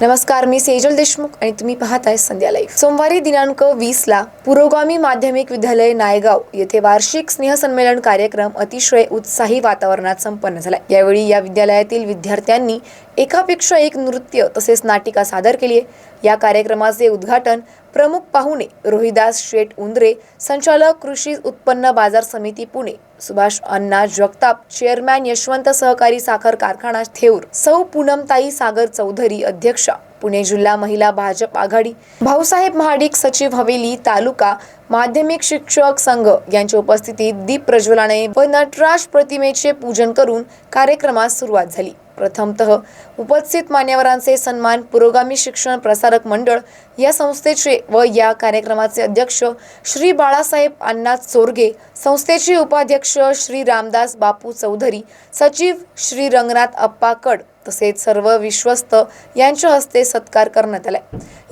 नमस्कार मी सेजल देशमुख आणि तुम्ही पाहताय संध्या लाईव्ह सोमवारी दिनांक वीस ला पुरोगामी माध्यमिक विद्यालय नायगाव येथे वार्षिक स्नेहसंमेलन कार्यक्रम अतिशय उत्साही वातावरणात संपन्न झाला यावेळी या विद्यालयातील विद्यार्थ्यांनी एकापेक्षा एक नृत्य तसेच नाटिका सादर केली आहे. या कार्यक्रमाचे उद्घाटन प्रमुख पाहुणे रोहिदास शेठ उंद्रे संचालक कृषी उत्पन्न बाजार समिती पुणे सुभाष अण्णा जगताप चेअरमॅन यशवंत सहकारी साखर कारखाना थेऊर सौ पूनमताई सागर चौधरी अध्यक्ष पुणे जिल्हा महिला भाजप आघाडी. भाऊसाहेब महाडिक सचिव हवेली तालुका माध्यमिक शिक्षक संघ यांच्या उपस्थितीत दीप प्रज्वलाने व नटराज प्रतिमेचे पूजन करून कार्यक्रमास सुरुवात झाली. प्रथमतः उपस्थित मान्यवरांचे सन्मान पुरोगामी शिक्षण प्रसारक मंडळ या संस्थेचे व या कार्यक्रमाचे अध्यक्ष श्री बाळासाहेब अण्णा चोरगे संस्थेचे उपाध्यक्ष श्री रामदास बापू चौधरी सचिव श्री रंगनाथ अप्पा कड तसेच सर्व विश्वस्त यांच्या हस्ते सत्कार करण्यात आला.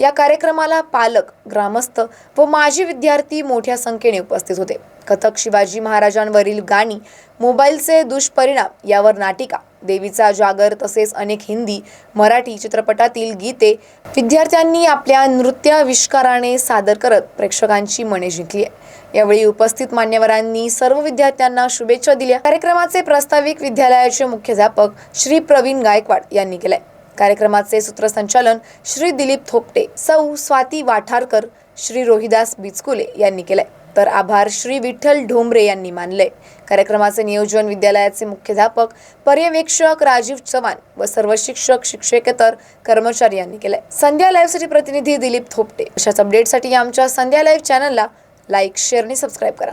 या कार्यक्रमाला पालक ग्रामस्थ व माजी विद्यार्थी मोठ्या संख्येने उपस्थित होते. कथक शिवाजी महाराजांवरील गाणी मोबाईलचे दुष्परिणाम यावर नाटिका. देवीचा जागर तसेच अनेक हिंदी मराठी चित्रपटातील गीते विद्यार्थ्यांनी आपल्या नृत्याविष्काराने सादर करत प्रेक्षकांची मने जिंकली आहे यावेळी उपस्थित मान्यवरांनी सर्व विद्यार्थ्यांना शुभेच्छा दिल्या. कार्यक्रमाचे प्रास्ताविक विद्यालयाचे मुख्याध्यापक श्री प्रवीण गायकवाड यांनी केले कार्यक्रमाचे सूत्रसंचालन श्री दिलीप थोपटे सौ स्वाती वाठारकर श्री रोहिदास बिचकुले यांनी केले तर आभार श्री विठ्ठल ढोंबरे यांनी मानले. कार्यक्रमाचे नियोजन विद्यालयाचे मुख्याध्यापक पर्यवेक्षक राजीव चव्हाण व सर्व शिक्षक शिक्षकेतर कर्मचारी यांनी केले. संध्या लाईव्हसाठी प्रतिनिधी दिलीप थोपटे. अशाच अपडेटसाठी आमच्या संध्या लाईव्ह चॅनलला लाईक शेअर आणि सबस्क्राईब करा.